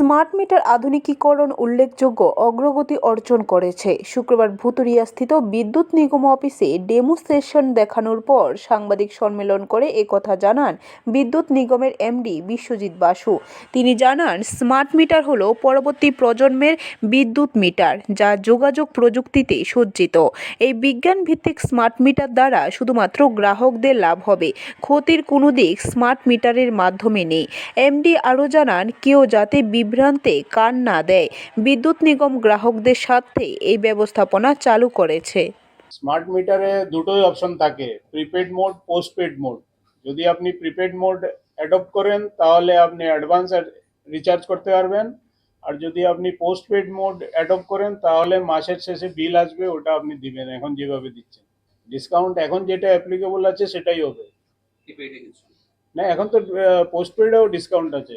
Smart meter আধুনিকীকরণ উল্লেখযোগ্য অগ্রগতি অর্জন করেছে। শুক্রবার ভুতুরিয়াস্থিত বিদ্যুৎ নিগম অফিসে ডেমোস্ট্রেশন দেখানোর পর সাংবাদিক সম্মেলন করে একথা জানান বিদ্যুৎ নিগমের এমডি বিশ্বজিৎ বাসু। তিনি জানান, স্মার্ট মিটার হলো পরবর্তী প্রজন্মের বিদ্যুৎ মিটার যা যোগাযোগ প্রযুক্তিতে সজ্জিত। এই বিজ্ঞান ভিত্তিক স্মার্ট মিটার দ্বারা শুধুমাত্র গ্রাহকদের লাভ হবে, ক্ষতির কোনো দিক স্মার্ট মিটারের মাধ্যমে নেই। এমডি আরও জানান, কেউ যাতে বিভ্রান্তে কান না দেয়। বিদ্যুৎ নিগম গ্রাহকদের স্বার্থে এই ব্যবস্থাপনা চালু করেছে। স্মার্ট মিটারে দুটোই অপশন থাকে প্রিপেড মোড পোস্টপেড মোড। যদি আপনি প্রিপেড মোড অ্যাডপ্ট করেন তাহলে আপনি অ্যাডভান্স রিচার্জ করতে পারবেন। আর যদি আপনি পোস্টপেড মোড অ্যাডপ্ট করেন তাহলে মাসের শেষে বিল আসবে ওটা আপনি দিবেন এখন যেভাবে দিচ্ছেন। ডিসকাউন্ট এখন যেটা অ্যাপ্লিকেবল আছে সেটাই হবে। না এখন তো পোস্টপেডেও ডিসকাউন্ট আছে।